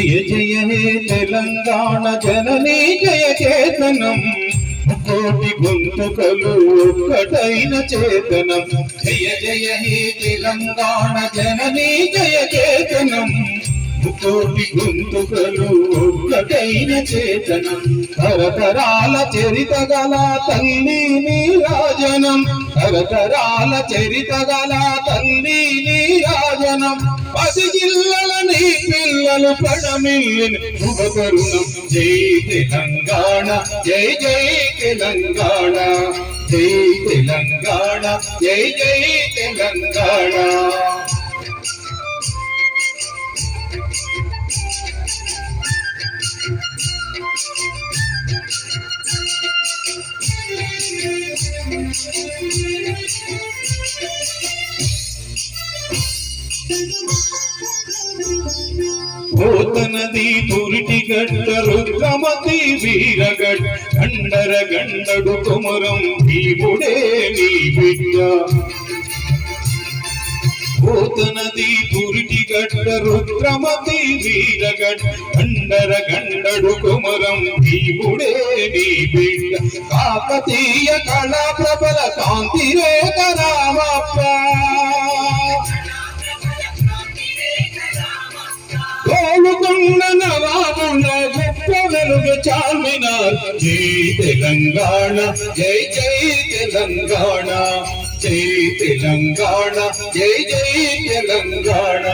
జయ జయ హే తెలంగాణ జననీ జయ చేతనం. కోటి గొంతుకలు ఒక్కటైన చేతనం. జయ జయ హే తెలంగాణ జననీ జయ చేతనం. కోటి గొంతుకలు ఒక్కటైన చేతనం. తరతరాల చరిత గల తల్లి నీరాజనం తరతరాల చరిత గల తల్లి నీరాజనం పసి జిల్లల నీ పిల్ల పిల్లలు పడమిల్లిన శుభకరుణం జై తెలంగాణ జై జై తెలంగాణ. జై తెలంగాణ జై జై తెలంగాణ. పోతనది పురిటి గడ్డ రుద్రమతి వీరగడ్ గండర గండడు కుమరం భీముడే నీ బిడ్డ. పోతనది పురిటి గడ్డ రుద్రమతి వీరగడ్ గండర గండడు కుమరం భీముడే నీ బిడ్డ. కాకతీయ కళా ప్రబల కాంతి రేఖ వెలుగు చార్మినార్ జై తెలంగాణ జై జై తెలంగాణ జై తెలంగాణ జై జై తెలంగాణ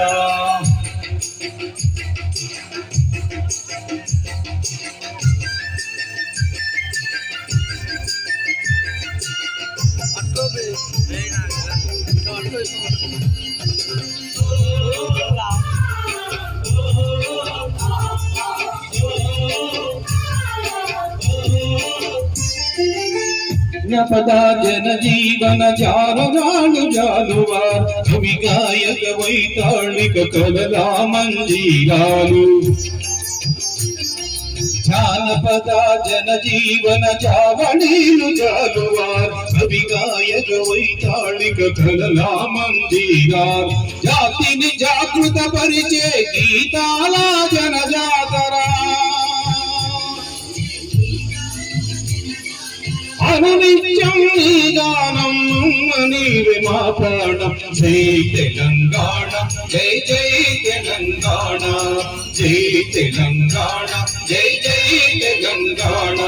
జ్ఞపద జన జీవన చారురాలు జాలువ కవి గాయక వైతాళిక కలలా మంజీరాలు. జానపద జన జీవన చావళీలు జాలువార్ కవి గాయక వైతాళిక కలలా మంజీరార్ జాతిని జాగృత పరిచే గీతాల జన అనునిత్యం నీ గానం నీవే మా ప్రాణం. జై తెలంగాణ జై జై తెలంగాణ జై తెలంగాణ జై జై తెలంగాణ.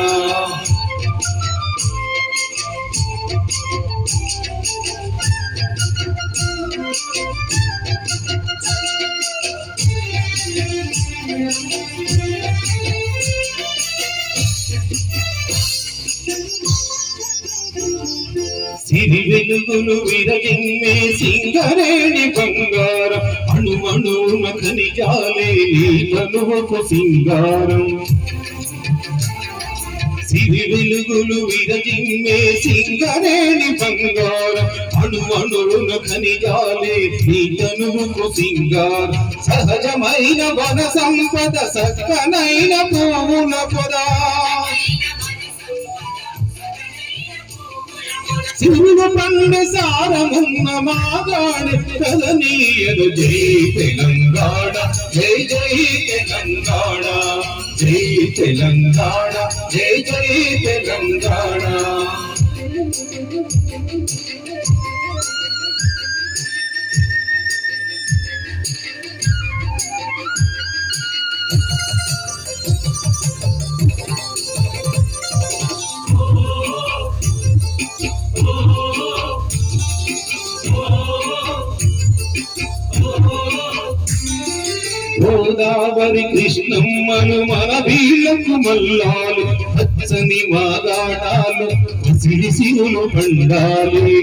సిరి వెలుగులు విరజిమ్మే సింగరేణి బంగారం. అణు అణువున ఖనిజాలే నీ కనువకు సింగారం. సిరి వెలుగులు విరజిమ్మే సింగరేణి బంగారం. అణు అణువున ఖనిజాలే నీ కలువకు సింగారం. సహజమైన వన సంపద సక్కనైన పువ్వుల పొదా శివుడు పండు సారమున్న మాగాడి కలనీయలు జై తెలంగాణ జై జై తెలంగాణ జై తెలంగాణ జై జై తెలంగాణ. గోదావరి కృష్ణమ్మను మన వీళ్ళకు మల్లాలు పచ్చని మాగాడాలు సిరి సిరులు పండాలి.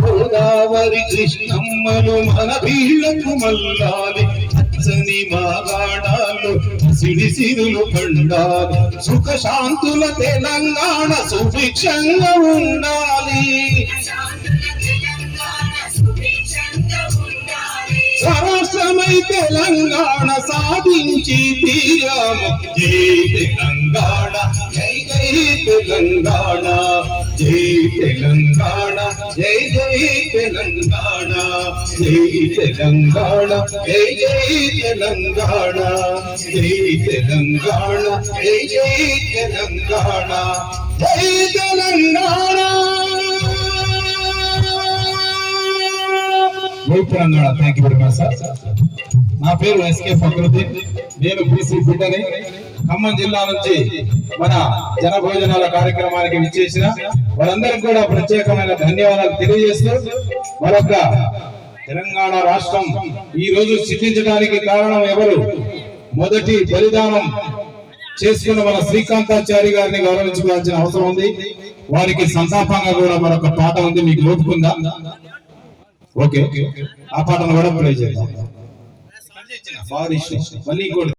గోదావరి కృష్ణమ్మను మన వీళ్ళకు మల్లాలి పచ్చని మాగాడాలు సిడి సిరులు పండాలి. సుఖ శాంతుల తెలంగాణ సుభిక్షంగా ఉండాలి. రాష్ట్రమై తెలంగాణ సాధించి తీరాము. జై తెలంగాణ జై జై తెలంగాణ జై తెలంగాణ జై జై తెలంగాణ జై తెలంగాణ జై జై తెలంగాణ జై తెలంగాణ జై జై తెలంగాణ జై తెలంగాణ జై Telangana. Thank you very much sir నా పేరు ఎస్కే ఫక్రుద్దీన్ నేను బీసీ బిడ్డని ఖమ్మం జిల్లా నుంచి మన జనభోజనాల కార్యక్రమానికి విచ్చేసిన వారందరికీ కూడా ప్రత్యేకమైన ధన్యవాదాలు తెలియజేస్తూ మరొక తెలంగాణ రాష్ట్రం ఈ రోజు సిద్ధించడానికి కారణం ఎవరు? మొదటి బలిదానం చేసుకున్న మన శ్రీకాంతాచారి గారిని గౌరవించుకోవాల్సిన అవసరం ఉంది. వారికి సంతాపంగా కూడా మరొక పాట ఉంది. మీకు ఓపుకుందా ఓకే. ఆ పాటను కూడా ప్లే చేద్దాం. మళ్ళీ ఇంకోటి.